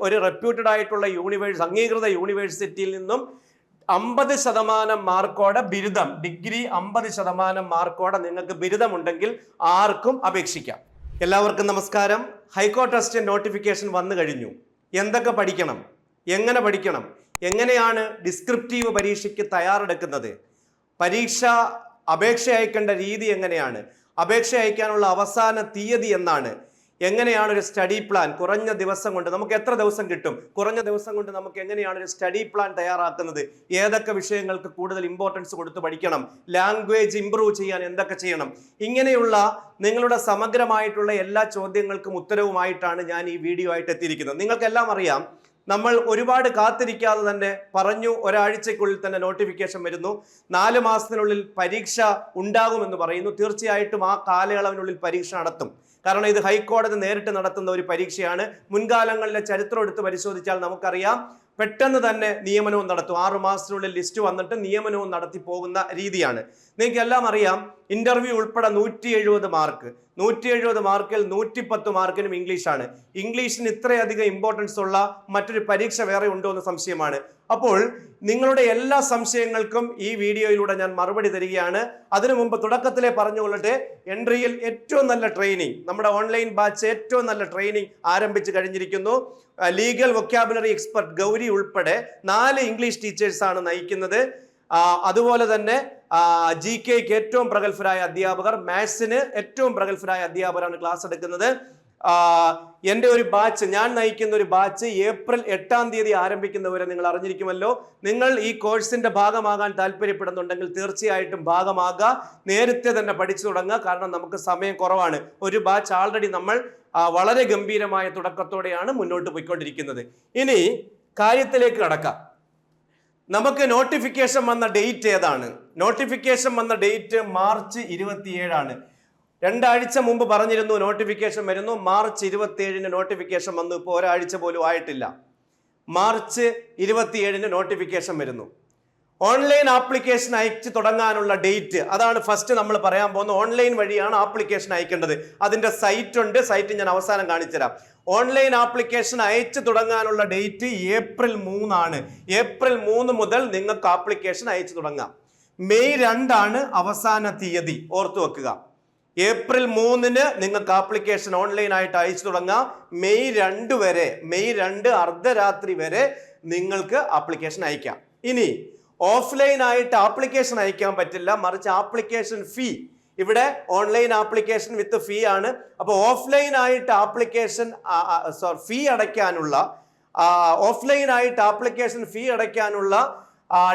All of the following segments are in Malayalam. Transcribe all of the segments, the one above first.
ഒരു റെപ്യൂട്ടഡ് ആയിട്ടുള്ള യൂണിവേഴ്സ് അംഗീകൃത യൂണിവേഴ്സിറ്റിയിൽ നിന്നും അമ്പത് ശതമാനം മാർക്കോടെ ബിരുദം ഡിഗ്രി അമ്പത് ശതമാനം മാർക്കോടെ നിങ്ങൾക്ക് ബിരുദമുണ്ടെങ്കിൽ ആർക്കും അപേക്ഷിക്കാം. എല്ലാവർക്കും നമസ്കാരം. ഹൈക്കോർട്ട് അസിസ്റ്റന്റ് നോട്ടിഫിക്കേഷൻ വന്നു കഴിഞ്ഞു. എന്തൊക്കെ പഠിക്കണം? എങ്ങനെ പഠിക്കണം? എങ്ങനെയാണ് ഡിസ്ക്രിപ്റ്റീവ് പരീക്ഷയ്ക്ക് തയ്യാറെടുക്കുന്നത്? പരീക്ഷ അപേക്ഷ അയക്കേണ്ട രീതി എങ്ങനെയാണ്? അപേക്ഷ അയക്കാനുള്ള അവസാന തീയതി എന്നാണ് എങ്ങനെയാണ് ഒരു സ്റ്റഡി പ്ലാൻ കുറഞ്ഞ ദിവസം കൊണ്ട് നമുക്ക് എത്ര ദിവസം കിട്ടും? കുറഞ്ഞ ദിവസം കൊണ്ട് നമുക്ക് എങ്ങനെയാണ് ഒരു സ്റ്റഡി പ്ലാൻ തയ്യാറാക്കുന്നത്? ഏതൊക്കെ വിഷയങ്ങൾക്ക് കൂടുതൽ ഇമ്പോർട്ടൻസ് കൊടുത്ത് പഠിക്കണം? ലാംഗ്വേജ് ഇമ്പ്രൂവ് ചെയ്യാൻ എന്തൊക്കെ ചെയ്യണം? ഇങ്ങനെയുള്ള നിങ്ങളുടെ സമഗ്രമായിട്ടുള്ള എല്ലാ ചോദ്യങ്ങൾക്കും ഉത്തരവുമായിട്ടാണ് ഞാൻ ഈ വീഡിയോ ആയിട്ട് എത്തിയിരിക്കുന്നത്. നിങ്ങൾക്കെല്ലാം അറിയാം നമ്മൾ ഒരുപാട് കാത്തിരിക്കാതെ തന്നെ പറഞ്ഞു ഒരാഴ്ചക്കുള്ളിൽ തന്നെ നോട്ടിഫിക്കേഷൻ വരുന്നു. നാല് മാസത്തിനുള്ളിൽ പരീക്ഷ ഉണ്ടാകുമെന്ന് പറയുന്നു. തീർച്ചയായിട്ടും ആ കാലയളവിനുള്ളിൽ പരീക്ഷ നടത്തും. കാരണം ഇത് ഹൈക്കോടതി നേരിട്ട് നടത്തുന്ന ഒരു പരീക്ഷയാണ്. മുൻകാലങ്ങളിലെ ചരിത്രം എടുത്ത് പരിശോധിച്ചാൽ നമുക്കറിയാം. പെട്ടെന്ന് തന്നെ നിയമനവും നടത്തും. ആറു മാസത്തിനുള്ളിൽ ലിസ്റ്റ് വന്നിട്ട് നിയമനവും നടത്തി പോകുന്ന രീതിയാണ്. നിങ്ങൾക്ക് എല്ലാം അറിയാം ഇന്റർവ്യൂ ഉൾപ്പെടെ നൂറ്റി എഴുപത് മാർക്ക്. നൂറ്റി എഴുപത് മാർക്കിൽ നൂറ്റി പത്ത് മാർക്കിനും ഇംഗ്ലീഷാണ്. ഇംഗ്ലീഷിന് ഇത്രയധികം ഇമ്പോർട്ടൻസ് ഉള്ള മറ്റൊരു പരീക്ഷ വേറെ ഉണ്ടോ എന്ന സംശയമാണ്. അപ്പോൾ നിങ്ങളുടെ എല്ലാ സംശയങ്ങൾക്കും ഈ വീഡിയോയിലൂടെ ഞാൻ മറുപടി തരികയാണ്. അതിനു മുമ്പ് തുടക്കത്തിലെ പറഞ്ഞുകൊള്ളട്ടെ എൻട്രിയിൽ ഏറ്റവും നല്ല ട്രെയിനിങ് നമ്മുടെ ഓൺലൈൻ ബാച്ച് ഏറ്റവും നല്ല ട്രെയിനിങ് ആരംഭിച്ചു കഴിഞ്ഞിരിക്കുന്നു. ലീഗൽ വൊക്കാബുലറി എക്സ്പെർട്ട് ഗൗരി ഉൾപ്പെടെ നാല് ഇംഗ്ലീഷ് ടീച്ചേഴ്സാണ് നയിക്കുന്നത്. അതുപോലെ തന്നെ ജി കെക്ക് ഏറ്റവും പ്രഗത്ഭരായ അധ്യാപകർ മാത്സിന് ഏറ്റവും പ്രഗത്ഭരായ അധ്യാപകരാണ് ക്ലാസ് എടുക്കുന്നത്. എന്റെ ഒരു ബാച്ച് ഞാൻ നയിക്കുന്ന ഒരു ബാച്ച് ഏപ്രിൽ എട്ടാം തീയതി ആരംഭിക്കുന്നവരെ നിങ്ങൾ അറിഞ്ഞിരിക്കുമല്ലോ. നിങ്ങൾ ഈ കോഴ്സിന്റെ ഭാഗമാകാൻ താല്പര്യപ്പെടുന്നുണ്ടെങ്കിൽ തീർച്ചയായിട്ടും ഭാഗമാകുക നേരത്തെ തന്നെ പഠിച്ചു തുടങ്ങുക കാരണം നമുക്ക് സമയം കുറവാണ്. ഒരു ബാച്ച് ആൾറെഡി നമ്മൾ വളരെ ഗംഭീരമായ തുടക്കത്തോടെയാണ് മുന്നോട്ട് പോയിക്കൊണ്ടിരിക്കുന്നത്. ഇനി കാര്യത്തിലേക്ക് കടക്കാം. നമുക്ക് നോട്ടിഫിക്കേഷൻ വന്ന ഡേറ്റ് ഏതാണ്? നോട്ടിഫിക്കേഷൻ വന്ന ഡേറ്റ് മാർച്ച് ഇരുപത്തിയേഴാണ്. രണ്ടാഴ്ച മുമ്പ് പറഞ്ഞിരുന്നു നോട്ടിഫിക്കേഷൻ വരുന്നു. മാർച്ച് ഇരുപത്തിയേഴിന് നോട്ടിഫിക്കേഷൻ വന്നു. ഇപ്പോൾ ഒരാഴ്ച പോലും ആയിട്ടില്ല. മാർച്ച് ഇരുപത്തിയേഴിന് നോട്ടിഫിക്കേഷൻ വരുന്നു. ഓൺലൈൻ ആപ്ലിക്കേഷൻ അയച്ച് തുടങ്ങാനുള്ള ഡേറ്റ് അതാണ് ഫസ്റ്റ് നമ്മൾ പറയാൻ പോകുന്നത്. ഓൺലൈൻ വഴിയാണ് ആപ്ലിക്കേഷൻ അയക്കേണ്ടത്. അതിന്റെ സൈറ്റ് ഉണ്ട്. സൈറ്റ് ഞാൻ അവസാനം കാണിച്ചുതരാം. ഓൺലൈൻ ആപ്ലിക്കേഷൻ അയച്ചു തുടങ്ങാനുള്ള ഡേറ്റ് ഏപ്രിൽ മൂന്നാണ്. ഏപ്രിൽ മൂന്ന് മുതൽ നിങ്ങൾക്ക് ആപ്ലിക്കേഷൻ അയച്ചു തുടങ്ങാം. മെയ് രണ്ടാണ് അവസാന തീയതി. ഓർത്തു വെക്കുക. ഏപ്രിൽ മൂന്നിന് നിങ്ങൾക്ക് ആപ്ലിക്കേഷൻ ഓൺലൈൻ ആയിട്ട് അയച്ചു തുടങ്ങാം. മെയ് രണ്ട് വരെ മെയ് രണ്ട് അർദ്ധരാത്രി വരെ നിങ്ങൾക്ക് ആപ്ലിക്കേഷൻ അയക്കാം. ഇനി ഓഫ്ലൈൻ ആയിട്ട് ആപ്ലിക്കേഷൻ അയക്കാൻ പറ്റില്ല. മറിച്ച് ആപ്ലിക്കേഷൻ ഫീ ഇവിടെ ഓൺലൈൻ ആപ്ലിക്കേഷൻ വിത്ത് ഫീ ആണ്. അപ്പോൾ ഓഫ്ലൈൻ ആയിട്ട് ആപ്ലിക്കേഷൻ സോറി ഫീ അടയ്ക്കാനുള്ള ഓഫ്ലൈൻ ആയിട്ട് ആപ്ലിക്കേഷൻ ഫീ അടയ്ക്കാനുള്ള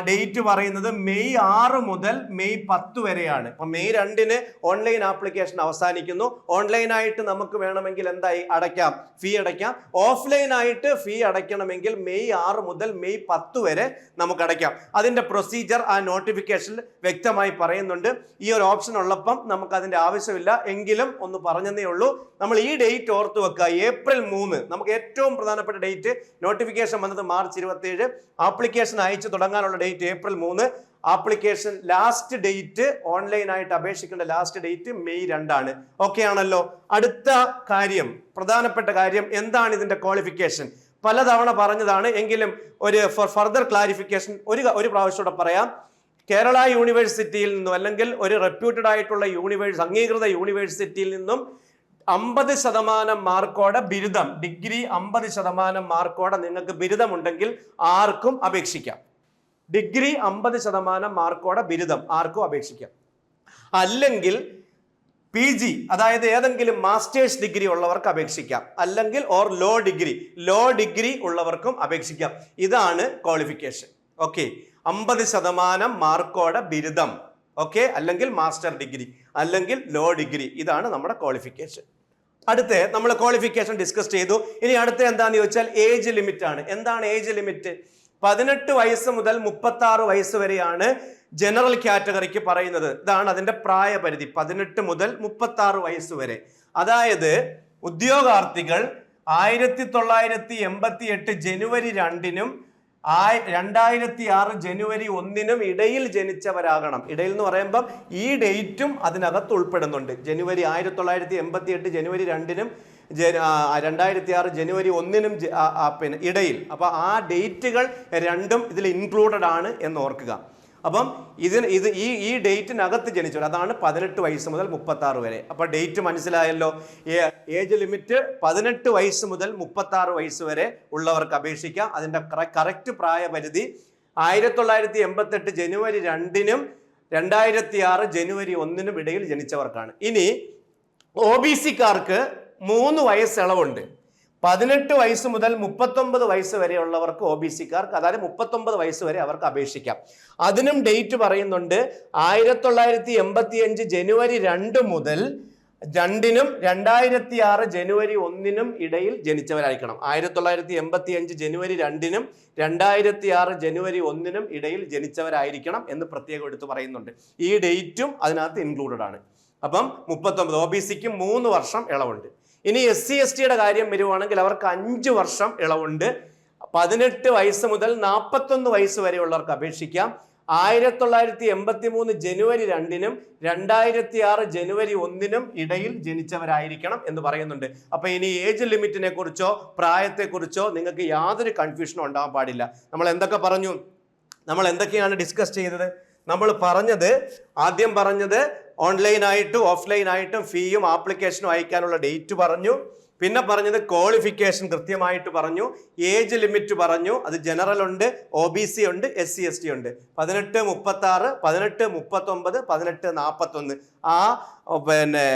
ഡേറ്റ് പറയുന്നത് മെയ് ആറ് മുതൽ മെയ് പത്ത് വരെയാണ്. അപ്പൊ മെയ് രണ്ടിന് ഓൺലൈൻ ആപ്ലിക്കേഷൻ അവസാനിക്കുന്നു. ഓൺലൈനായിട്ട് നമുക്ക് വേണമെങ്കിൽ എന്തായി? അടയ്ക്കാം. ഫീ അടയ്ക്കാം. ഓഫ്ലൈൻ ആയിട്ട് ഫീ അടയ്ക്കണമെങ്കിൽ മെയ് ആറ് മുതൽ മെയ് പത്ത് വരെ നമുക്ക് അടയ്ക്കാം. അതിന്റെ പ്രൊസീജിയർ ആ നോട്ടിഫിക്കേഷനിൽ വ്യക്തമായി പറയുന്നുണ്ട്. ഈ ഒരു ഓപ്ഷൻ ഉള്ളപ്പം നമുക്ക് അതിന്റെ ആവശ്യമില്ല. എങ്കിലും ഒന്ന് പറഞ്ഞതേ ഉള്ളൂ. നമ്മൾ ഈ ഡേറ്റ് ഓർത്ത് വെക്കുക. ഏപ്രിൽ മൂന്ന്. നമുക്ക് ഏറ്റവും പ്രധാനപ്പെട്ട ഡേറ്റ്. നോട്ടിഫിക്കേഷൻ വന്നത് മാർച്ച് ഇരുപത്തിയേഴ്. ആപ്ലിക്കേഷൻ അയച്ചു തുടങ്ങാനുള്ള ഡേറ്റ് ഏപ്രിൽ മൂന്ന്. ആപ്ലിക്കേഷൻ ലാസ്റ്റ് ഡേറ്റ് ഓൺലൈനായിട്ട് അപേക്ഷിക്കേണ്ട ലാസ്റ്റ് ഡേറ്റ് മെയ് രണ്ടാണ്. ഓക്കെ ആണല്ലോ? അടുത്ത കാര്യം പ്രധാനപ്പെട്ട കാര്യം എന്താണ് ഇതിന്റെ ക്വാളിഫിക്കേഷൻ പലതവണ പറഞ്ഞതാണ് എങ്കിലും ഒരു ഫോർ ഫർദർ ക്ലാരിഫിക്കേഷൻ ഒരു ഒരു പ്രാവശ്യം പറയാം. കേരള യൂണിവേഴ്സിറ്റിയിൽ നിന്നും അല്ലെങ്കിൽ ഒരു റെപ്യൂട്ടഡ് ആയിട്ടുള്ള യൂണിവേഴ്സ് അംഗീകൃത യൂണിവേഴ്സിറ്റിയിൽ നിന്നും അമ്പത് ശതമാനം മാർക്കോടെ ബിരുദം ഡിഗ്രി അമ്പത് ശതമാനം മാർക്കോടെ നിങ്ങൾക്ക് ബിരുദമുണ്ടെങ്കിൽ ആർക്കും അപേക്ഷിക്കാം. ഡിഗ്രി അമ്പത് ശതമാനം മാർക്കോടെ ബിരുദം ആർക്കും അപേക്ഷിക്കാം. അല്ലെങ്കിൽ പി ജി അതായത് ഏതെങ്കിലും മാസ്റ്റേഴ്സ് ഡിഗ്രി ഉള്ളവർക്ക് അപേക്ഷിക്കാം. അല്ലെങ്കിൽ or law degree law degree ഉള്ളവർക്കും അപേക്ഷിക്കാം. ഇതാണ് ക്വാളിഫിക്കേഷൻ. ഓക്കെ. അമ്പത് ശതമാനം മാർക്കോടെ ബിരുദം. ഓക്കെ. അല്ലെങ്കിൽ മാസ്റ്റർ ഡിഗ്രി അല്ലെങ്കിൽ ലോ ഡിഗ്രി. ഇതാണ് നമ്മുടെ ക്വാളിഫിക്കേഷൻ. അടുത്ത നമ്മൾ ക്വാളിഫിക്കേഷൻ ഡിസ്കസ് ചെയ്തു. ഇനി അടുത്ത എന്താണെന്ന് ചോദിച്ചാൽ ഏജ് ലിമിറ്റ് ആണ് എന്താണ് ഏജ് ലിമിറ്റ്? പതിനെട്ട് വയസ്സ് മുതൽ മുപ്പത്തി ആറ് വയസ്സ് വരെയാണ് ജനറൽ കാറ്റഗറിക്ക് പറയുന്നത്. ഇതാണ് അതിന്റെ പ്രായപരിധി പതിനെട്ട് മുതൽ മുപ്പത്തി ആറ് വയസ്സ് വരെ. അതായത് ഉദ്യോഗാർത്ഥികൾ ആയിരത്തി തൊള്ളായിരത്തി എൺപത്തി എട്ട് ജനുവരി രണ്ടിനും ആയി രണ്ടായിരത്തി ആറ് ജനുവരി ഒന്നിനും ഇടയിൽ ജനിച്ചവരാകണം. ഇടയിൽ എന്ന് പറയുമ്പം ഈ ഡേറ്റും അതിനകത്ത് ഉൾപ്പെടുന്നുണ്ട്. ജനുവരി ആയിരത്തി തൊള്ളായിരത്തി എൺപത്തി എട്ട് ജനുവരി രണ്ടിനും രണ്ടായിരത്തി ആറ് ജനുവരി ഒന്നിനും പിന്നെ ഇടയിൽ. അപ്പോൾ ആ ഡേറ്റുകൾ രണ്ടും ഇതിൽ ഇൻക്ലൂഡഡ് ആണ് എന്ന് ഓർക്കുക. അപ്പം ഇതിന് ഇത് ഈ ഈ ഡേറ്റിനകത്ത് ജനിച്ചവർ അതാണ് പതിനെട്ട് വയസ്സ് മുതൽ മുപ്പത്താറ് വരെ. അപ്പോൾ ഡേറ്റ് മനസ്സിലായല്ലോ? ഏജ് ലിമിറ്റ് പതിനെട്ട് വയസ്സ് മുതൽ മുപ്പത്താറ് വയസ്സ് വരെ ഉള്ളവർക്ക് അപേക്ഷിക്കാം. അതിന്റെ കറക്റ്റ് പ്രായപരിധി ആയിരത്തി തൊള്ളായിരത്തി എൺപത്തെട്ട് ജനുവരി രണ്ടിനും രണ്ടായിരത്തി ആറ് ജനുവരി ഒന്നിനും ഇടയിൽ ജനിച്ചവർക്കാണ്. ഇനി ഒ ബി സിക്കാർക്ക് മൂന്ന് വയസ്സ് ഇളവുണ്ട്. പതിനെട്ട് വയസ്സ് മുതൽ മുപ്പത്തൊമ്പത് വയസ്സ് വരെയുള്ളവർക്ക് ഒ ബി സിക്കാർക്ക് അതായത് മുപ്പത്തൊമ്പത് വയസ്സ് വരെ അവർക്ക് അപേക്ഷിക്കാം. അതിനും ഡേറ്റ് പറയുന്നുണ്ട്. ആയിരത്തി തൊള്ളായിരത്തി എൺപത്തി അഞ്ച് ജനുവരി രണ്ട് മുതൽ രണ്ടിനും രണ്ടായിരത്തി ആറ് ജനുവരി ഒന്നിനും ഇടയിൽ ജനിച്ചവരായിരിക്കണം. ആയിരത്തി തൊള്ളായിരത്തി എൺപത്തി അഞ്ച് ജനുവരി രണ്ടിനും രണ്ടായിരത്തി ആറ് ജനുവരി ഒന്നിനും ഇടയിൽ ജനിച്ചവരായിരിക്കണം എന്ന് പ്രത്യേകം എടുത്ത് പറയുന്നുണ്ട്. ഈ ഡേറ്റും അതിനകത്ത് ഇൻക്ലൂഡഡ് ആണ്. അപ്പം മുപ്പത്തൊമ്പത് ഒ ബി സിക്ക് മൂന്ന് വർഷം ഇളവുണ്ട്. ഇനി എസ് സി എസ് ടിയുടെ കാര്യം വരുവാണെങ്കിൽ അവർക്ക് അഞ്ച് വർഷം ഇളവുണ്ട്. പതിനെട്ട് വയസ്സ് മുതൽ നാൽപ്പത്തൊന്ന് വയസ്സ് വരെയുള്ളവർക്ക് അപേക്ഷിക്കാം. ആയിരത്തി തൊള്ളായിരത്തി എൺപത്തി മൂന്ന് ജനുവരി രണ്ടിനും രണ്ടായിരത്തി ആറ് ജനുവരി ഒന്നിനും ഇടയിൽ ജനിച്ചവരായിരിക്കണം എന്ന് പറയുന്നുണ്ട്. അപ്പൊ ഇനി ഏജ് ലിമിറ്റിനെ കുറിച്ചോ പ്രായത്തെക്കുറിച്ചോ നിങ്ങൾക്ക് യാതൊരു കൺഫ്യൂഷനും ഉണ്ടാകാൻ പാടില്ല. നമ്മൾ എന്തൊക്കെ പറഞ്ഞു? നമ്മൾ എന്തൊക്കെയാണ് ഡിസ്കസ് ചെയ്തത്? നമ്മൾ പറഞ്ഞത് ആദ്യം പറഞ്ഞത് ഓൺലൈനായിട്ടും ഓഫ്ലൈനായിട്ടും ഫീയും ആപ്ലിക്കേഷനും അയക്കാനുള്ള ഡേറ്റ് പറഞ്ഞു. പിന്നെ പറഞ്ഞത് ക്വാളിഫിക്കേഷൻ കൃത്യമായിട്ട് പറഞ്ഞു. ഏജ് ലിമിറ്റ് പറഞ്ഞു. അത് ജനറൽ ഉണ്ട് ഒ ബി സി ഉണ്ട് എസ് സി എസ് ടി ഉണ്ട്. പതിനെട്ട് മുപ്പത്തി ആറ് പതിനെട്ട് മുപ്പത്തൊമ്പത് പതിനെട്ട് നാൽപ്പത്തൊന്ന് ആ പിന്നെ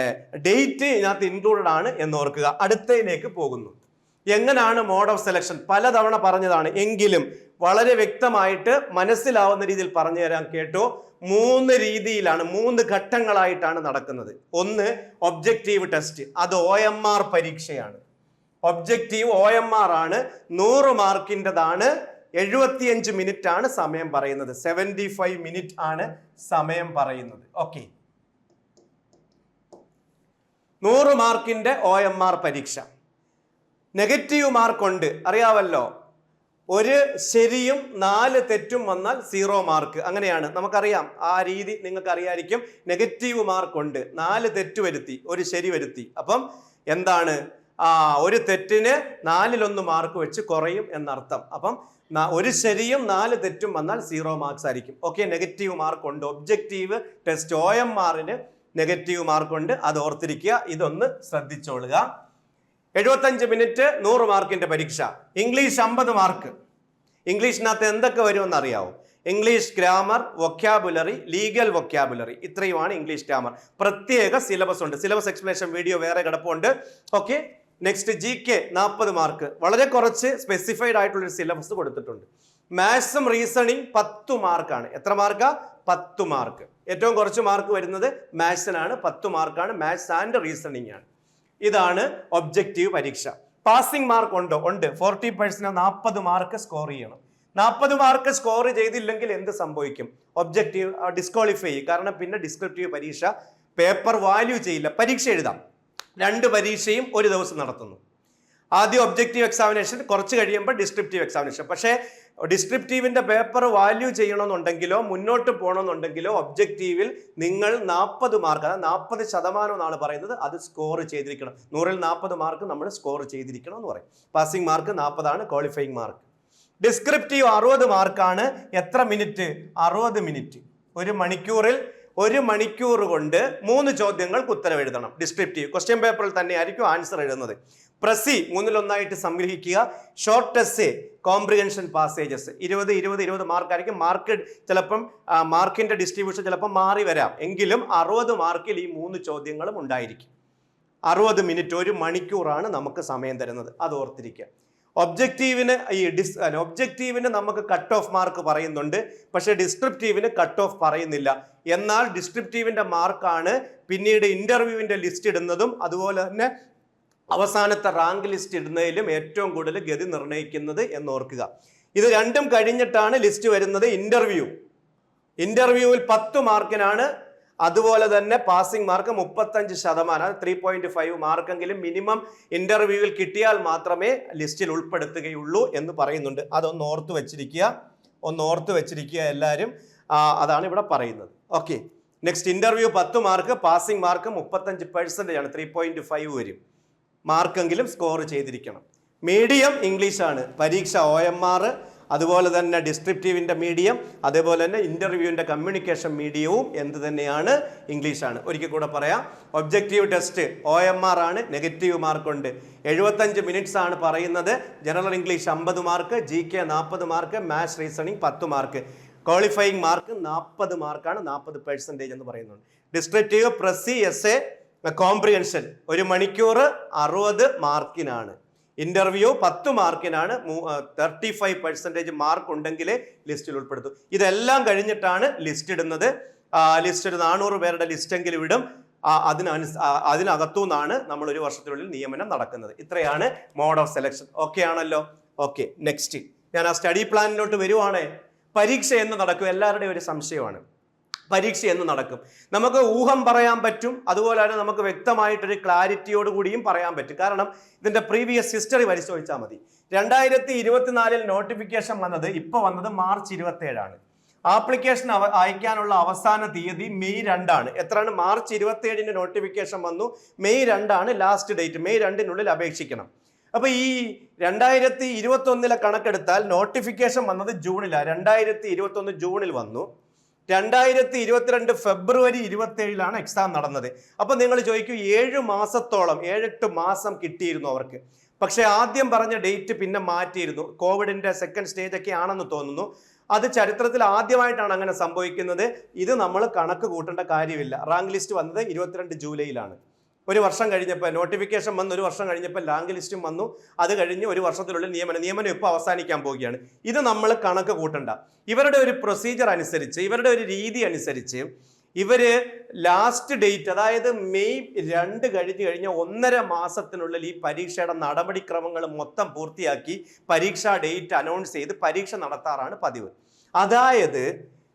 ഡേറ്റ് ഇതിനകത്ത് ഇൻക്ലൂഡഡ് ആണ് എന്ന് ഓർക്കുക അടുത്തതിലേക്ക് പോകുന്നു. എങ്ങനെയാണ് മോഡ് ഓഫ് സെലക്ഷൻ പലതവണ പറഞ്ഞതാണ്. എങ്കിലും വളരെ വ്യക്തമായിട്ട് മനസ്സിലാവുന്ന രീതിയിൽ പറഞ്ഞു തരാൻ കേട്ടോ. മൂന്ന് രീതിയിലാണ് മൂന്ന് ഘട്ടങ്ങളായിട്ടാണ് നടക്കുന്നത്. ഒന്ന് ഒബ്ജക്റ്റീവ് ടെസ്റ്റ് അത് ഒ എം ആർ പരീക്ഷയാണ്. ഒബ്ജക്റ്റീവ് ഒ എം ആർ ആണ് നൂറ് മാർക്കിന്റെതാണ് എഴുപത്തിയഞ്ച് മിനിറ്റ് ആണ് സമയം പറയുന്നത്. സെവന്റി ഫൈവ് മിനിറ്റ് ആണ് സമയം പറയുന്നത്. ഓക്കെ. നൂറ് മാർക്കിന്റെ ഒ എം ആർ പരീക്ഷ. നെഗറ്റീവ് മാർക്കുണ്ട് അറിയാവല്ലോ. ഒരു ശരിയും നാല് തെറ്റും വന്നാൽ സീറോ മാർക്ക്. അങ്ങനെയാണ്. നമുക്കറിയാം. ആ രീതി നിങ്ങൾക്ക് അറിയായിരിക്കും നെഗറ്റീവ് മാർക്ക് ഉണ്ട് നാല് തെറ്റ് വരുത്തി. ഒരു ശരി വരുത്തി. അപ്പം എന്താണ്? ആ ഒരു തെറ്റിന് നാലിലൊന്ന് മാർക്ക് വെച്ച് കുറയും എന്നർത്ഥം. അപ്പം ഒരു ശരിയും നാല് തെറ്റും വന്നാൽ സീറോ മാർക്സ് ആയിരിക്കും. ഓക്കെ നെഗറ്റീവ് മാർക്ക് ഉണ്ട് ഒബ്ജക്റ്റീവ് ടെസ്റ്റ് ഒ എം മാറിന് നെഗറ്റീവ് മാർക്ക് ഉണ്ട് അത് ഓർത്തിരിക്കുക. ഇതൊന്ന് ശ്രദ്ധിച്ചോളുക. എഴുപത്തഞ്ച് മിനിറ്റ് നൂറ് മാർക്കിന്റെ പരീക്ഷ. ഇംഗ്ലീഷ് അമ്പത് മാർക്ക്. ഇംഗ്ലീഷിനകത്ത് എന്തൊക്കെ വരുമെന്ന് അറിയാവോ English grammar vocabulary legal vocabulary ഇത്രയുമാണ് ഇംഗ്ലീഷ് ഗ്രാമർ. പ്രത്യേക സിലബസ് ഉണ്ട്. സിലബസ് എക്സ്പ്ലനേഷൻ വീഡിയോ വേറെ കിടപ്പുണ്ട്. ഓക്കെ നെക്സ്റ്റ് ജി കെ നാൽപ്പത് മാർക്ക്. വളരെ കുറച്ച് സ്പെസിഫൈഡ് ആയിട്ടുള്ളൊരു സിലബസ് കൊടുത്തിട്ടുണ്ട്. മാത്സും റീസണിങ് പത്ത് മാർക്കാണ്. എത്ര മാർക്കാ? പത്ത് മാർക്ക്. ഏറ്റവും കുറച്ച് മാർക്ക് വരുന്നത് മാത്സിനാണ് പത്ത് മാർക്കാണ്. മാത്സ് ആൻഡ് റീസണിങ് ആണ്. ഇതാണ് ഒബ്ജക്റ്റീവ് പരീക്ഷ. പാസിംഗ് മാർക്ക് ഉണ്ട് ഉണ്ട്. ഫോർട്ടി പെർസെന്റ് നാൽപ്പത് മാർക്ക് സ്കോർ ചെയ്യണം. നാൽപ്പത് മാർക്ക് സ്കോർ ചെയ്തില്ലെങ്കിൽ എന്ത് സംഭവിക്കും? ഒബ്ജക്റ്റീവ് ഡിസ്ക്വാളിഫൈ ചെയ്യും. കാരണം പിന്നെ ഡിസ്ക്രിപ്റ്റീവ് പരീക്ഷ പേപ്പർ വാല്യൂ ചെയ്യില്ല. പരീക്ഷ എഴുതാം. രണ്ട് പരീക്ഷയും ഒരു ദിവസം നടത്തുന്നു. ആദ്യം ഒബ്ജക്റ്റീവ് എക്സാമിനേഷൻ കുറച്ച് കഴിയുമ്പോൾ ഡിസ്ക്രിപ്റ്റീവ് എക്സാമിനേഷൻ പക്ഷേ ഡിസ്ക്രിപ്റ്റീവിന്റെ പേപ്പർ വാല്യൂ ചെയ്യണമെന്നുണ്ടെങ്കിലോ മുന്നോട്ട് പോകണമെന്നുണ്ടെങ്കിലോ ഒബ്ജക്റ്റീവിൽ നിങ്ങൾ നാൽപ്പത് മാർക്ക് അതായത് നാൽപ്പത് ശതമാനം എന്നാണ് പറയുന്നത് അത് സ്കോർ ചെയ്തിരിക്കണം. നൂറിൽ നാൽപ്പത് മാർക്ക് നമ്മൾ സ്കോർ ചെയ്തിരിക്കണം എന്ന് പറയും. പാസിംഗ് മാർക്ക് നാൽപ്പതാണ് ക്വാളിഫയിങ് മാർക്ക് ഡിസ്ക്രിപ്റ്റീവ് അറുപത് മാർക്കാണ്. എത്ര മിനിറ്റ് അറുപത് മിനിറ്റ് ഒരു മണിക്കൂറിൽ ഒരു മണിക്കൂർ കൊണ്ട് മൂന്ന് ചോദ്യങ്ങൾക്ക് ഉത്തരം എഴുതണം. ഡിസ്ക്രിപ്റ്റീവ് ക്വസ്റ്റ്യൻ പേപ്പറിൽ തന്നെ ആയിരിക്കും ആൻസർ എഴുതുന്നത്. പ്രസി മൂന്നിലൊന്നായിട്ട് സംഗ്രഹിക്കുക. ഷോർട്ട് എസ് കോംപ്രിഹെൻഷൻ പാസേജസ് ഇരുപത് ഇരുപത് ഇരുപത് മാർക്കായിരിക്കും. മാർക്ക് ചിലപ്പം മാർക്കിന്റെ ഡിസ്ട്രിബ്യൂഷൻ ചിലപ്പം മാറി വരാം. എങ്കിലും അറുപത് മാർക്കിൽ ഈ മൂന്ന് ചോദ്യങ്ങളും ഉണ്ടായിരിക്കും. അറുപത് മിനിറ്റ് ഒരു മണിക്കൂറാണ് നമുക്ക് സമയം തരുന്നത്. അത് ഓർത്തിരിക്കുക. ഒബ്ജക്റ്റീവിന് ഈ ഡിസ് ഒബ്ജക്റ്റീവിന് നമുക്ക് കട്ട് ഓഫ് മാർക്ക് പറയുന്നുണ്ട്. പക്ഷേ ഡിസ്ക്രിപ്റ്റീവിന് കട്ട് ഓഫ് പറയുന്നില്ല. എന്നാൽ ഡിസ്ക്രിപ്റ്റീവിന്റെ മാർക്കാണ് പിന്നീട് ഇന്റർവ്യൂവിന്റെ ലിസ്റ്റ് ഇടുന്നതും അതുപോലെ തന്നെ അവസാനത്തെ റാങ്ക് ലിസ്റ്റ് ഇടുന്നതിലും ഏറ്റവും കൂടുതൽ ഗതി നിർണയിക്കുന്നത് എന്ന് ഓർക്കുക ഇത് രണ്ടും കഴിഞ്ഞിട്ടാണ് ലിസ്റ്റ് വരുന്നത് ഇന്റർവ്യൂ. ഇന്റർവ്യൂവിൽ പത്ത് മാർക്കിനാണ് അതുപോലെ തന്നെ പാസിംഗ് മാർക്ക് മുപ്പത്തഞ്ച് ശതമാനം ത്രീ പോയിന്റ് ഫൈവ് മാർക്കെങ്കിലും മിനിമം ഇന്റർവ്യൂവിൽ കിട്ടിയാൽ മാത്രമേ ലിസ്റ്റിൽ ഉൾപ്പെടുത്തുകയുള്ളൂ എന്ന് പറയുന്നുണ്ട്. അതൊന്ന് ഓർത്ത് വെച്ചിരിക്കുക. ഒന്ന് ഓർത്ത് വെച്ചിരിക്കുക എല്ലാവരും. അതാണ് ഇവിടെ പറയുന്നത്. ഓക്കെ നെക്സ്റ്റ് ഇന്റർവ്യൂ പത്ത് മാർക്ക് പാസിംഗ് മാർക്ക് മുപ്പത്തഞ്ച് പെർസെന്റേജ് ആണ്. ത്രീ പോയിന്റ് ഫൈവ് വരും. മാർക്കെങ്കിലും സ്കോർ ചെയ്തിരിക്കണം. മീഡിയം ഇംഗ്ലീഷാണ്. പരീക്ഷ ഒ എം ആർ അതുപോലെ തന്നെ ഡിസ്ക്രിപ്റ്റീവിന്റെ മീഡിയം അതേപോലെ തന്നെ ഇന്റർവ്യൂവിന്റെ കമ്മ്യൂണിക്കേഷൻ മീഡിയവും എന്ത് തന്നെയാണ് ഇംഗ്ലീഷാണ്. ഒരിക്കൽ കൂടെ പറയാം. Objective test O M R ആണ് നെഗറ്റീവ് മാർക്കുണ്ട്. എഴുപത്തഞ്ച് മിനിറ്റ്സ് ആണ് പറയുന്നത്. ജനറൽ ഇംഗ്ലീഷ് അമ്പത് മാർക്ക് ജി കെ നാൽപ്പത് മാർക്ക് മാത്സ് റീസണിങ് പത്ത് മാർക്ക്. ക്വാളിഫയിങ് മാർക്ക് നാൽപ്പത് മാർക്കാണ് നാൽപ്പത് പെർസെന്റേജ് എന്ന് പറയുന്നത് descriptive precis essay comprehension ഒരു മണിക്കൂർ അറുപത് മാർക്കിനാണ്. ഇന്റർവ്യൂ പത്ത് മാർക്കിനാണ്. തേർട്ടി ഫൈവ് പെർസെന്റേജ് മാർക്ക് ഉണ്ടെങ്കിലേ ലിസ്റ്റിൽ ഉൾപ്പെടുത്തും. ഇതെല്ലാം കഴിഞ്ഞിട്ടാണ് ലിസ്റ്റ് ഇടുന്നത്. ലിസ്റ്റ് ഒരു നാനൂറ് പേരുടെ ലിസ്റ്റെങ്കിലും ഇടും. അതിനനുസ അതിനകത്തു നിന്നാണ് നമ്മൾ ഒരു വർഷത്തിനുള്ളിൽ നിയമനം നടക്കുന്നത്. ഇത്രയാണ് മോഡ് ഓഫ് സെലക്ഷൻ ഓക്കെ ആണല്ലോ? ഓക്കെ നെക്സ്റ്റ് ഞാൻ ആ സ്റ്റഡി പ്ലാനിലോട്ട് വരുവാണേ. പരീക്ഷ എന്ന് നടക്കും. എല്ലാവരുടെയും ഒരു സംശയമാണ്. പരീക്ഷ എന്ന് നടക്കും. നമുക്ക് ഊഹം പറയാൻ പറ്റും. അതുപോലെ തന്നെ നമുക്ക് വ്യക്തമായിട്ടൊരു ക്ലാരിറ്റിയോട് കൂടിയും പറയാൻ പറ്റും. കാരണം ഇതിന്റെ പ്രീവിയസ് ഹിസ്റ്ററി പരിശോധിച്ചാൽ മതി. രണ്ടായിരത്തി ഇരുപത്തിനാലിൽ നോട്ടിഫിക്കേഷൻ വന്നത് ഇപ്പോൾ വന്നത് മാർച്ച് ഇരുപത്തേഴാണ് ആപ്ലിക്കേഷൻ അവ അയക്കാനുള്ള അവസാന തീയതി മെയ് രണ്ടാണ്. എത്രയാണ്? മാർച്ച് ഇരുപത്തേഴിന്റെ നോട്ടിഫിക്കേഷൻ വന്നു. മെയ് രണ്ടാണ് ലാസ്റ്റ് ഡേറ്റ്. മെയ് രണ്ടിനുള്ളിൽ അപേക്ഷിക്കണം. അപ്പോൾ ഈ രണ്ടായിരത്തി ഇരുപത്തി ഒന്നിലെ കണക്കെടുത്താൽ നോട്ടിഫിക്കേഷൻ വന്നത് ജൂണിലാണ് രണ്ടായിരത്തി ഇരുപത്തി ഒന്ന് ജൂണിൽ വന്നു. രണ്ടായിരത്തി ഇരുപത്തിരണ്ട് ഫെബ്രുവരി ഇരുപത്തി ഏഴിലാണ് എക്സാം നടന്നത്. അപ്പോൾ നിങ്ങൾ ചോദിക്കും ഏഴ് മാസത്തോളം ഏഴെട്ട് മാസം കിട്ടിയിരുന്നു അവർക്ക്. പക്ഷേ ആദ്യം പറഞ്ഞ ഡേറ്റ് പിന്നെ മാറ്റിയിരുന്നു. കോവിഡിന്റെ സെക്കൻഡ് സ്റ്റേജ് ഒക്കെ ആണെന്ന് തോന്നുന്നു. അത് ചരിത്രത്തിൽ ആദ്യമായിട്ടാണ് അങ്ങനെ സംഭവിക്കുന്നത്. ഇത് നമ്മൾ കണക്ക് കൂട്ടേണ്ട കാര്യമില്ല. റാങ്ക് ലിസ്റ്റ് വന്നത് ഇരുപത്തിരണ്ട് ജൂലൈയിലാണ്. ഒരു വർഷം കഴിഞ്ഞപ്പോൾ നോട്ടിഫിക്കേഷൻ വന്ന് ഒരു വർഷം കഴിഞ്ഞപ്പോൾ ലാങ്ക് ലിസ്റ്റും വന്നു. അത് കഴിഞ്ഞ് ഒരു വർഷത്തിലുള്ള നിയമനം നിയമനം ഇപ്പോൾ അവസാനിക്കാൻ പോവുകയാണ്. ഇത് നമ്മൾ കണക്ക് കൂട്ടണ്ട. ഇവരുടെ ഒരു പ്രൊസീജിയർ അനുസരിച്ച് ഇവരുടെ ഒരു രീതി അനുസരിച്ച് ഇവർ ലാസ്റ്റ് ഡേറ്റ് അതായത് മെയ് രണ്ട് കഴിഞ്ഞ് കഴിഞ്ഞ ഒന്നര മാസത്തിനുള്ളിൽ ഈ പരീക്ഷയുടെ നടപടിക്രമങ്ങൾ മൊത്തം പൂർത്തിയാക്കി പരീക്ഷാ ഡേറ്റ് അനൗൺസ് ചെയ്ത് പരീക്ഷ നടത്താറാണ് പതിവ്. അതായത്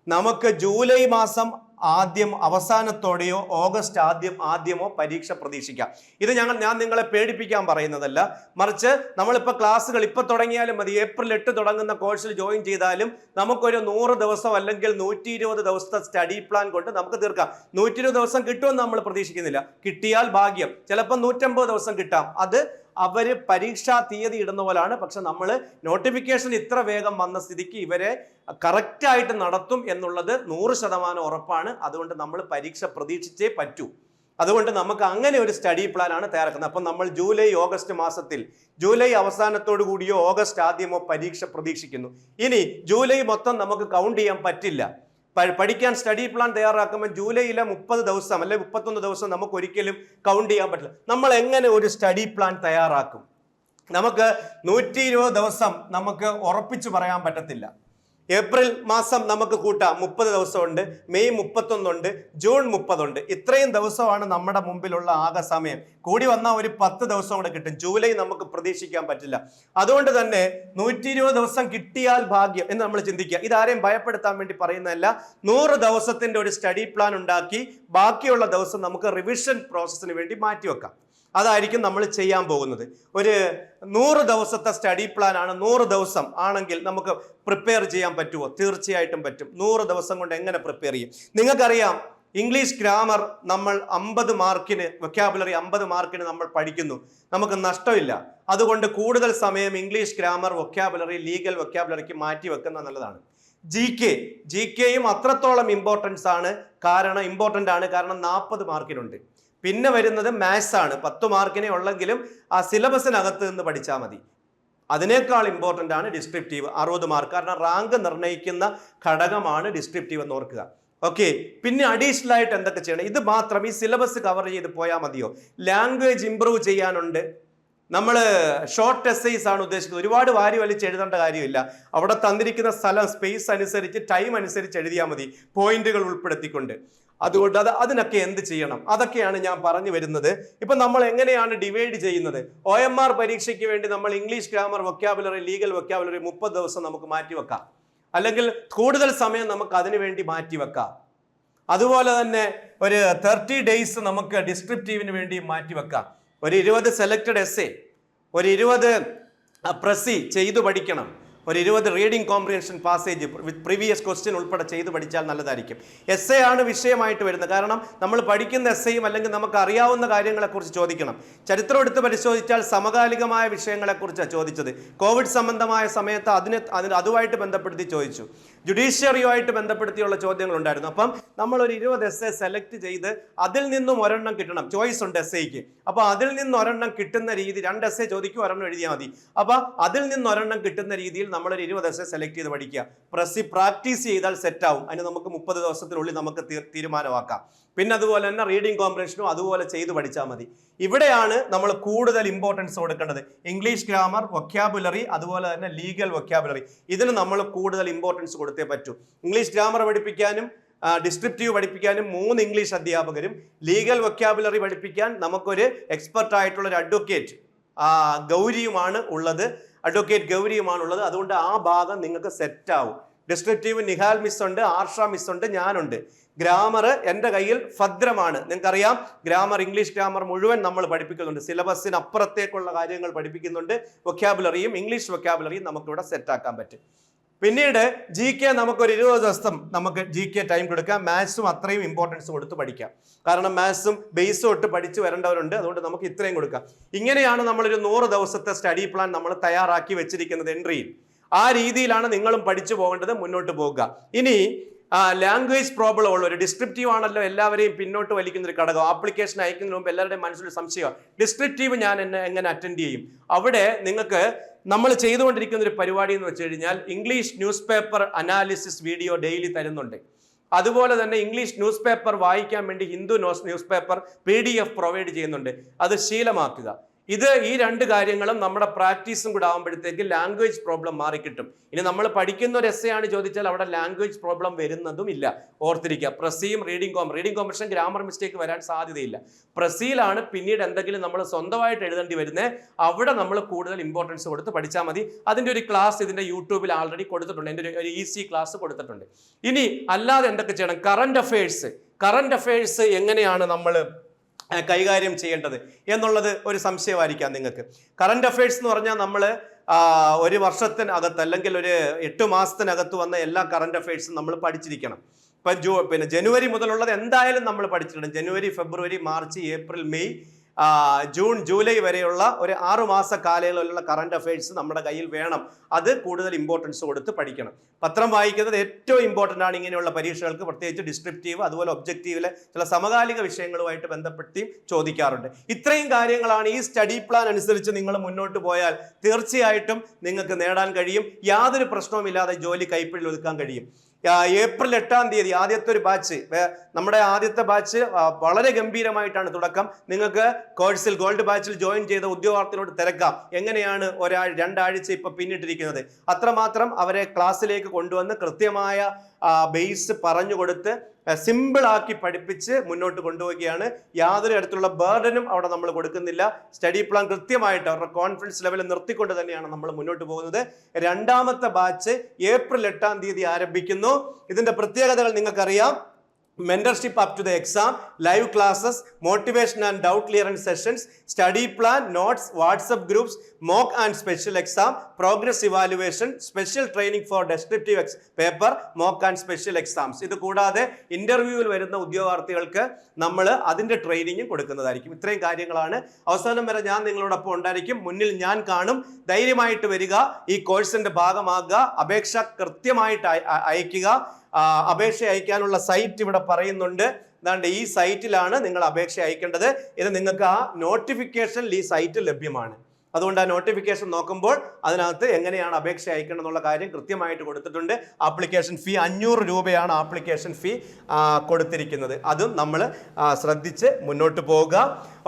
നമുക്ക് ജൂലൈ മാസം ആദ്യം അവസാനത്തോടെയോ ഓഗസ്റ്റ് ആദ്യം ആദ്യമോ പരീക്ഷ പ്രതീക്ഷിക്കാം. ഇത് ഞങ്ങൾ ഞാൻ നിങ്ങളെ പേടിപ്പിക്കാൻ പറയുന്നതല്ല. മറിച്ച് നമ്മളിപ്പോൾ ക്ലാസ്സുകൾ ഇപ്പോൾ തുടങ്ങിയാലും മതി. ഏപ്രിൽ എട്ട് തുടങ്ങുന്ന കോഴ്സിൽ ജോയിൻ ചെയ്താലും നമുക്കൊരു നൂറ് ദിവസം അല്ലെങ്കിൽ നൂറ്റി ഇരുപത് ദിവസത്തെ സ്റ്റഡി പ്ലാൻ കൊണ്ട് നമുക്ക് തീർക്കാം. നൂറ്റി ഇരുപത് ദിവസം കിട്ടുമെന്ന് നമ്മൾ പ്രതീക്ഷിക്കുന്നില്ല. കിട്ടിയാൽ ഭാഗ്യം. ചിലപ്പോൾ നൂറ്റമ്പത് ദിവസം കിട്ടാം. അത് അവർ പരീക്ഷാ തീയതി ഇടുന്ന പോലാണ്. പക്ഷെ നമ്മൾ നോട്ടിഫിക്കേഷൻ ഇത്ര വേഗം വന്ന സ്ഥിതിക്ക് ഇവരെ കറക്റ്റായിട്ട് നടത്തും എന്നുള്ളത് നൂറ് ശതമാനം ഉറപ്പാണ്. അതുകൊണ്ട് നമ്മൾ പരീക്ഷ പ്രതീക്ഷിച്ചേ പറ്റൂ. അതുകൊണ്ട് നമുക്ക് അങ്ങനെ ഒരു സ്റ്റഡി പ്ലാൻ ആണ് തയ്യാറാക്കുന്നത്. അപ്പം നമ്മൾ ജൂലൈ ഓഗസ്റ്റ് മാസത്തിൽ ജൂലൈ അവസാനത്തോടു കൂടിയോ ഓഗസ്റ്റ് ആദ്യമോ പരീക്ഷ പ്രതീക്ഷിക്കുന്നു. ഇനി ജൂലൈ മൊത്തം നമുക്ക് കൗണ്ട് ചെയ്യാൻ പറ്റില്ല. പഠിക്കാൻ സ്റ്റഡി പ്ലാൻ തയ്യാറാക്കുമ്പോൾ ജൂലൈയിലെ മുപ്പത് ദിവസം അല്ലെ മുപ്പത്തൊന്ന് ദിവസം നമുക്ക് ഒരിക്കലും കൗണ്ട് ചെയ്യാൻ പറ്റില്ല. നമ്മൾ എങ്ങനെ ഒരു സ്റ്റഡി പ്ലാൻ തയ്യാറാക്കും? നമുക്ക് നൂറ്റി ദിവസം നമുക്ക് ഉറപ്പിച്ചു പറയാൻ പറ്റത്തില്ല. ഏപ്രിൽ മാസം നമുക്ക് കൂട്ടാം. മുപ്പത് ദിവസമുണ്ട്. മെയ് മുപ്പത്തൊന്നുണ്ട്. ജൂൺ മുപ്പതുണ്ട്. ഇത്രയും ദിവസമാണ് നമ്മുടെ മുമ്പിലുള്ള ആകെ സമയം. കൂടി വന്നാൽ ഒരു പത്ത് ദിവസം കൂടെ കിട്ടും. ജൂലൈ നമുക്ക് പ്രതീക്ഷിക്കാൻ പറ്റില്ല. അതുകൊണ്ട് തന്നെ നൂറ്റി ഇരുപത് ദിവസം കിട്ടിയാൽ ഭാഗ്യം എന്ന് നമ്മൾ ചിന്തിക്കുക. ഇതാരെയും ഭയപ്പെടുത്താൻ വേണ്ടി പറയുന്നതല്ല. നൂറ് ദിവസത്തിന്റെ ഒരു സ്റ്റഡി പ്ലാൻ ഉണ്ടാക്കി ബാക്കിയുള്ള ദിവസം നമുക്ക് റിവിഷൻ പ്രോസസ്സിന് വേണ്ടി മാറ്റിവെക്കാം. അതായിരിക്കും നമ്മൾ ചെയ്യാൻ പോകുന്നത്. ഒരു നൂറ് ദിവസത്തെ സ്റ്റഡി പ്ലാൻ ആണ് നൂറ് ദിവസം ആണെങ്കിൽ നമുക്ക് പ്രിപ്പയർ ചെയ്യാൻ പറ്റുമോ? തീർച്ചയായിട്ടും പറ്റും. നൂറ് ദിവസം കൊണ്ട് എങ്ങനെ പ്രിപ്പയർ ചെയ്യും? നിങ്ങൾക്കറിയാം ഇംഗ്ലീഷ് ഗ്രാമർ നമ്മൾ അമ്പത് മാർക്കിന് വൊക്കാബുലറി അമ്പത് മാർക്കിന് നമ്മൾ പഠിക്കുന്നു. നമുക്ക് നഷ്ടമില്ല. അതുകൊണ്ട് കൂടുതൽ സമയം ഇംഗ്ലീഷ് ഗ്രാമർ വൊക്കാബുലറി ലീഗൽ വൊക്കാബുലറിക്ക് മാറ്റി വെക്കുന്ന നല്ലതാണ്. ജി കെ ജി കെയും അത്രത്തോളം ഇമ്പോർട്ടൻസ് ആണ്. കാരണം ഇമ്പോർട്ടന്റ് ആണ്. കാരണം നാൽപ്പത് മാർക്കിനുണ്ട്. പിന്നെ വരുന്നത് മാത്സ് ആണ്. പത്ത് മാർക്കിനെ ഉള്ളെങ്കിലും ആ സിലബസിനകത്ത് നിന്ന് പഠിച്ചാൽ മതി. അതിനേക്കാൾ ഇമ്പോർട്ടന്റ് ആണ് ഡിസ്ക്രിപ്റ്റീവ് അറുപത് മാർക്ക്. കാരണം റാങ്ക് നിർണയിക്കുന്ന ഘടകമാണ് ഡിസ്ക്രിപ്റ്റീവ് എന്ന് ഓർക്കുക. ഓക്കെ പിന്നെ അഡീഷണൽ ആയിട്ട് എന്തൊക്കെ ചെയ്യണം? ഇത് മാത്രം ഈ സിലബസ് കവർ ചെയ്ത് പോയാൽ മതിയോ? ലാംഗ്വേജ് ഇമ്പ്രൂവ് ചെയ്യാനുണ്ട്. നമ്മൾ ഷോർട്ട് എസ്സൈസ് ആണ് ഉദ്ദേശിക്കുന്നത്. ഒരുപാട് വാരി വലിച്ച് എഴുതേണ്ട കാര്യമില്ല. അവിടെ തന്നിരിക്കുന്ന സ്ഥലം സ്പേസ് അനുസരിച്ച് ടൈം അനുസരിച്ച് എഴുതിയാൽ മതി. പോയിന്റുകൾ ഉൾപ്പെടുത്തിക്കൊണ്ട്. അതുകൊണ്ട് അത് അതിനൊക്കെ എന്ത് ചെയ്യണം? അതൊക്കെയാണ് ഞാൻ പറഞ്ഞു വരുന്നത്. ഇപ്പം നമ്മൾ എങ്ങനെയാണ് ഡിവൈഡ് ചെയ്യുന്നത്? ഒ എം ആർ പരീക്ഷയ്ക്ക് വേണ്ടി നമ്മൾ English grammar vocabulary legal vocabulary മുപ്പത് ദിവസം നമുക്ക് മാറ്റിവെക്കാം അല്ലെങ്കിൽ കൂടുതൽ സമയം നമുക്ക് അതിനു വേണ്ടി മാറ്റിവെക്കാം അതുപോലെ തന്നെ ഒരു തേർട്ടി ഡേയ്സ് നമുക്ക് ഡിസ്ക്രിപ്റ്റീവിന് വേണ്ടി മാറ്റിവെക്കാം ഒരു ഇരുപത് സെലക്റ്റഡ് എസ് ഒരു ഇരുപത് പ്രസി ചെയ്തു പഠിക്കണം. ഒരു ഇരുപത് reading comprehension passage with previous question ഉൾപ്പെടെ ചെയ്ത് പഠിച്ചാൽ നല്ലതായിരിക്കും. എസ് എ ആണ് വിഷയമായിട്ട് വരുന്നത്. കാരണം നമ്മൾ പഠിക്കുന്ന എസ് എയും അല്ലെങ്കിൽ നമുക്ക് അറിയാവുന്ന കാര്യങ്ങളെക്കുറിച്ച് ചോദിക്കണം. ചരിത്രം എടുത്ത് പരിശോധിച്ചാൽ സമകാലികമായ വിഷയങ്ങളെക്കുറിച്ചാണ് ചോദിച്ചത്. കോവിഡ് സംബന്ധമായ സമയത്ത് അതിനെ അതിന് അതുമായിട്ട് ബന്ധപ്പെടുത്തി ചോദിച്ചു. ജുഡീഷ്യറിയുമായിട്ട് ബന്ധപ്പെടുത്തിയുള്ള ചോദ്യങ്ങളുണ്ടായിരുന്നു. അപ്പം നമ്മൾ ഒരു ഇരുപത് എസ് എ സെലക്ട് ചെയ്ത് അതിൽ നിന്നും ഒരെണ്ണം കിട്ടണം. ചോയ്സ് ഉണ്ട് എസ് എക്ക് അപ്പോൾ അതിൽ നിന്ന് ഒരെണ്ണം കിട്ടുന്ന രീതി രണ്ട് എസ് എ ചോദിക്കും ഒരെണ്ണം എഴുതിയാൽ മതി. അപ്പോൾ അതിൽ നിന്ന് ഒരെണ്ണം കിട്ടുന്ന രീതിയിൽ നമ്മളൊരു ഇരുപത് എസ് സെലക്ട് ചെയ്ത് പഠിക്കുക. പ്രസി പ്രാക്ടീസ് ചെയ്താൽ സെറ്റ് ആവും. അതിന് നമുക്ക് മുപ്പത് ദിവസത്തിനുള്ളിൽ നമുക്ക് തീരുമാനമാക്കാം. പിന്നെ അതുപോലെ തന്നെ റീഡിംഗ് കോമ്പിനേഷനും അതുപോലെ ചെയ്ത് പഠിച്ചാൽ മതി. ഇവിടെയാണ് നമ്മൾ കൂടുതൽ ഇമ്പോർട്ടൻസ് കൊടുക്കേണ്ടത്. ഇംഗ്ലീഷ് ഗ്രാമർ വൊക്യാബുലറി അതുപോലെ തന്നെ ലീഗൽ വൊക്യാബുലറി ഇതിന് നമ്മൾ കൂടുതൽ ഇമ്പോർട്ടൻസ് കൊടുത്തേ പറ്റൂ. ഇംഗ്ലീഷ് ഗ്രാമർ പഠിപ്പിക്കാനും ഡിസ്ക്രിപ്റ്റീവ് പഠിപ്പിക്കാനും മൂന്ന് ഇംഗ്ലീഷ് അധ്യാപകരും ലീഗൽ വൊക്യാബുലറി പഠിപ്പിക്കാൻ നമുക്കൊരു എക്സ്പെർട്ട് ആയിട്ടുള്ള ഒരു അഡ്വക്കേറ്റ് ഗൗരിയുമാണ് ഉള്ളത്. അഡ്വക്കേറ്റ് ഗൗരിയുമാണ് ഉള്ളത് അതുകൊണ്ട് ആ ഭാഗം നിങ്ങൾക്ക് സെറ്റാവും ഡിസ്ക്രിപ്റ്റീവ് നിഹാൽ മിസ് ഉണ്ട് ആർഷ മിസ് ഉണ്ട് ഞാനുണ്ട്. ഗ്രാമർ എന്റെ കയ്യിൽ ഭദ്രമാണ്. നിങ്ങൾക്കറിയാം ഗ്രാമർ ഇംഗ്ലീഷ് ഗ്രാമർ മുഴുവൻ നമ്മൾ പഠിപ്പിക്കുന്നുണ്ട്. സിലബസിന് അപ്പുറത്തേക്കുള്ള കാര്യങ്ങൾ പഠിപ്പിക്കുന്നുണ്ട്. വൊക്കാബുലറിയും ഇംഗ്ലീഷ് വൊക്യാബുലറിയും നമുക്കിവിടെ സെറ്റാക്കാൻ പറ്റും. പിന്നീട് ജി കെ നമുക്കൊരു ഇരുപത് ദിവസം നമുക്ക് ജി കെ ടൈം കൊടുക്കാം. മാത്സും അത്രയും ഇമ്പോർട്ടൻസ് കൊടുത്ത് പഠിക്കാം. കാരണം മാത്സും ബേസും തൊട്ട് പഠിച്ച് വരേണ്ടവരുണ്ട്. അതുകൊണ്ട് നമുക്ക് ഇത്രയും കൊടുക്കാം. ഇങ്ങനെയാണ് നമ്മളൊരു നൂറ് ദിവസത്തെ സ്റ്റഡി പ്ലാൻ നമ്മൾ തയ്യാറാക്കി വെച്ചിരിക്കുന്നത് എൻട്രിയിൽ ആ രീതിയിലാണ് നിങ്ങളും പഠിച്ചു പോകേണ്ടത് മുന്നോട്ട് പോകുക ഇനി ലാംഗ്വേജ് പ്രോബ്ലം ഉള്ള ഒരു ഡിസ്ക്രിപ്റ്റീവ് ആണല്ലോ എല്ലാവരെയും പിന്നോട്ട് വലിക്കുന്ന ഒരു ഘടകം. ആപ്ലിക്കേഷൻ അയക്കുന്നതിന് മുമ്പ് എല്ലാവരുടെയും മനസ്സിൽ സംശയമാണ്. ഡിസ്ക്രിപ്റ്റീവ് ഞാൻ എന്നെ എങ്ങനെ അറ്റൻഡ് ചെയ്യും? അവിടെ നിങ്ങൾക്ക് നമ്മൾ ചെയ്തുകൊണ്ടിരിക്കുന്ന ഒരു പരിപാടി എന്ന് വെച്ച് കഴിഞ്ഞാൽ English news paper analysis video daily തരുന്നുണ്ട്. അതുപോലെ തന്നെ ഇംഗ്ലീഷ് ന്യൂസ് പേപ്പർ വായിക്കാൻ വേണ്ടി Hindu news paper P D F provide ചെയ്യുന്നുണ്ട്. അത് ശീലമാക്കുക. ഇത് ഈ രണ്ട് കാര്യങ്ങളും നമ്മുടെ പ്രാക്ടീസും കൂടെ ആകുമ്പോഴത്തേക്ക് ലാംഗ്വേജ് പ്രോബ്ലം മാറിക്കിട്ടും. ഇനി നമ്മൾ പഠിക്കുന്ന ഒരു എസ് ആണ് ചോദിച്ചാൽ അവിടെ ലാംഗ്വേജ് പ്രോബ്ലം വരുന്നതും ഇല്ല. ഓർത്തിരിക്കുക പ്രസിയും reading com reading comprehension grammar mistake വരാൻ സാധ്യതയില്ല. പ്രസിയിലാണ് പിന്നീട് എന്തെങ്കിലും നമ്മൾ സ്വന്തമായിട്ട് എഴുതേണ്ടി വരുന്നത് അവിടെ നമ്മൾ കൂടുതൽ ഇമ്പോർട്ടൻസ് കൊടുത്ത് പഠിച്ചാൽ മതി. അതിന്റെ ഒരു ക്ലാസ് ഇതിന്റെ യൂട്യൂബിൽ ആൾറെഡി കൊടുത്തിട്ടുണ്ട്. എന്റെ ഒരു ഈസി ക്ലാസ് കൊടുത്തിട്ടുണ്ട്. ഇനി അല്ലാതെ എന്തൊക്കെ ചെയ്യണം? കറണ്ട് അഫയേഴ്സ് കറണ്ട് അഫയേഴ്സ് എങ്ങനെയാണ് നമ്മൾ കൈകാര്യം ചെയ്യേണ്ടത് എന്നുള്ളത് ഒരു സംശയമായിരിക്കാം നിങ്ങൾക്ക്. കറണ്ട് അഫയേഴ്സ് എന്ന് പറഞ്ഞാൽ നമ്മൾ ഒരു വർഷത്തിനകത്ത് അല്ലെങ്കിൽ ഒരു എട്ട് മാസത്തിനകത്ത് വന്ന എല്ലാ കറണ്ട് അഫയേഴ്സും നമ്മൾ പഠിച്ചിരിക്കണം. ഇപ്പം ജൂ പിന്നെ ജനുവരി മുതലുള്ളത് എന്തായാലും നമ്മൾ പഠിച്ചിട്ടുണ്ട്. January February March April May June July വരെയുള്ള ഒരു ആറുമാസ കാലയളവിലുള്ള കറണ്ട് അഫയേഴ്സ് നമ്മുടെ കയ്യിൽ വേണം. അത് കൂടുതൽ ഇമ്പോർട്ടൻസ് കൊടുത്ത് പഠിക്കണം. പത്രം വായിക്കുന്നത് ഏറ്റവും ഇമ്പോർട്ടന്റ് ആണ് ഇങ്ങനെയുള്ള പരീക്ഷകൾക്ക്. പ്രത്യേകിച്ച് ഡിസ്ക്രിപ്റ്റീവ് അതുപോലെ ഒബ്ജക്റ്റീവിലെ ചില സമകാലിക വിഷയങ്ങളുമായിട്ട് ബന്ധപ്പെടുത്തി ചോദിക്കാറുണ്ട്. ഇത്രയും കാര്യങ്ങളാണ് ഈ സ്റ്റഡി പ്ലാൻ അനുസരിച്ച് നിങ്ങൾ മുന്നോട്ട് പോയാൽ തീർച്ചയായിട്ടും നിങ്ങൾക്ക് നേടാൻ കഴിയും. യാതൊരു പ്രശ്നവുമില്ലാതെ ജോലി കൈപ്പിടിയിൽ ഒതുക്കാൻ കഴിയും. ഏപ്രിൽ എട്ടാം തീയതി ആദ്യത്തെ ഒരു ബാച്ച്. നമ്മുടെ ആദ്യത്തെ ബാച്ച് വളരെ ഗംഭീരമായിട്ടാണ് തുടക്കം. നിങ്ങൾക്ക് കോഴ്സിൽ ഗോൾഡ് ബാച്ചിൽ ജോയിൻ ചെയ്ത ഉദ്യോഗാർത്ഥികളോട് തിരക്കാം. എങ്ങനെയാണ് ഒരാൾ രണ്ടാഴ്ച ഇപ്പൊ പിന്നിട്ടിരിക്കുന്നത്? അത്രമാത്രം അവരെ ക്ലാസ്സിലേക്ക് കൊണ്ടുവന്ന് കൃത്യമായ ബേസ് പറഞ്ഞു കൊടുത്ത് സിമ്പിൾ ആക്കി പഠിപ്പിച്ച് മുന്നോട്ട് കൊണ്ടുപോവുകയാണ്. യാതൊരു തരത്തിലുള്ള ബേർഡനും അവിടെ നമ്മൾ കൊടുക്കുന്നില്ല. സ്റ്റഡി പ്ലാൻ കൃത്യമായിട്ട് അവരുടെ കോൺഫിഡൻസ് ലെവൽ നിർത്തിക്കൊണ്ട് തന്നെയാണ് നമ്മൾ മുന്നോട്ട് പോകുന്നത്. രണ്ടാമത്തെ ബാച്ച് ഏപ്രിൽ എട്ടാം തീയതി ആരംഭിക്കുന്നു. ഇതിന്റെ പ്രത്യേകതകൾ നിങ്ങൾക്കറിയാം. Mentorship up to the exam live classes motivation and doubt clearance sessions study plan notes WhatsApp groups mock and special exam progress evaluation special training for descriptive ex paper mock and special exams ഇത് കൂടാതെ ഇന്റർവ്യൂവിൽ വരുന്ന ഉദ്യോഗാർത്ഥികൾക്ക് നമ്മൾ അതിന്റെ ട്രെയിനിങ് കൊടുക്കുന്നതായിരിക്കും. ഇത്രയും കാര്യങ്ങളാണ്. അവസാനം വരെ ഞാൻ നിങ്ങളോടൊപ്പം ഉണ്ടായിരിക്കും. മുന്നിൽ ഞാൻ കാണും. ധൈര്യമായിട്ട് വരിക. ഈ കോഴ്സിന്റെ ഭാഗമാകുക. അപേക്ഷ കൃത്യമായിട്ട് അയക്കുക. അപേക്ഷ അയക്കാനുള്ള സൈറ്റ് ഇവിടെ പറയുന്നുണ്ട്. അതാണ്ട് ഈ സൈറ്റിലാണ് നിങ്ങൾ അപേക്ഷ അയക്കേണ്ടത്. ഇത് നിങ്ങൾക്ക് ആ നോട്ടിഫിക്കേഷനിൽ ഈ സൈറ്റ് ലഭ്യമാണ്. അതുകൊണ്ട് ആ നോട്ടിഫിക്കേഷൻ നോക്കുമ്പോൾ അതിനകത്ത് എങ്ങനെയാണ് അപേക്ഷ അയക്കണം എന്നുള്ള കാര്യം കൃത്യമായിട്ട് കൊടുത്തിട്ടുണ്ട്. ആപ്ലിക്കേഷൻ ഫീ അഞ്ഞൂറ് രൂപയാണ് ആപ്ലിക്കേഷൻ ഫീ കൊടുത്തിരിക്കുന്നത്. അതും നമ്മൾ ശ്രദ്ധിച്ച് മുന്നോട്ട് പോവുക.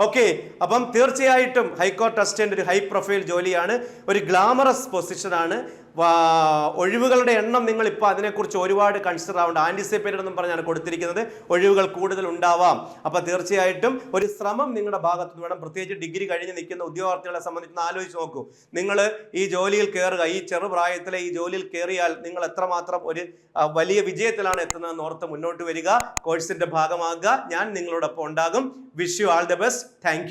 ഓക്കെ അപ്പം തീർച്ചയായിട്ടും ഹൈക്കോർട്ട് അസിസ്റ്റന്റ് ഒരു ഹൈ പ്രൊഫൈൽ ജോലിയാണ്. ഒരു ഗ്ലാമറസ് പൊസിഷനാണ്. ഒഴിവുകളുടെ എണ്ണം നിങ്ങൾ ഇപ്പോൾ അതിനെക്കുറിച്ച് ഒരുപാട് കൺസിഡർ ആവേണ്ട ആന്റിസിപ്പേറ്റഡ് എന്നും പറഞ്ഞാണ് കൊടുത്തിരിക്കുന്നത്. ഒഴിവുകൾ കൂടുതൽ ഉണ്ടാവാം. അപ്പോൾ തീർച്ചയായിട്ടും ഒരു ശ്രമം നിങ്ങളുടെ ഭാഗത്ത് നിന്ന് വേണം. പ്രത്യേകിച്ച് ഡിഗ്രി കഴിഞ്ഞ് നിൽക്കുന്ന ഉദ്യോഗാർത്ഥികളെ സംബന്ധിച്ച് ആലോചിച്ച് നോക്കൂ. നിങ്ങൾ ഈ ജോലിയിൽ കയറുക ഈ ചെറുപ്രായത്തിലെ ഈ ജോലിയിൽ കയറിയാൽ നിങ്ങൾ എത്രമാത്രം ഒരു വലിയ വിജയത്തിലാണ് എത്തുന്നതെന്ന് ഓർത്ത് മുന്നോട്ട് വരിക. കോഴ്സിന്റെ ഭാഗമാകുക. ഞാൻ നിങ്ങളോടൊപ്പം ഉണ്ടാകും. Wish you all the best thank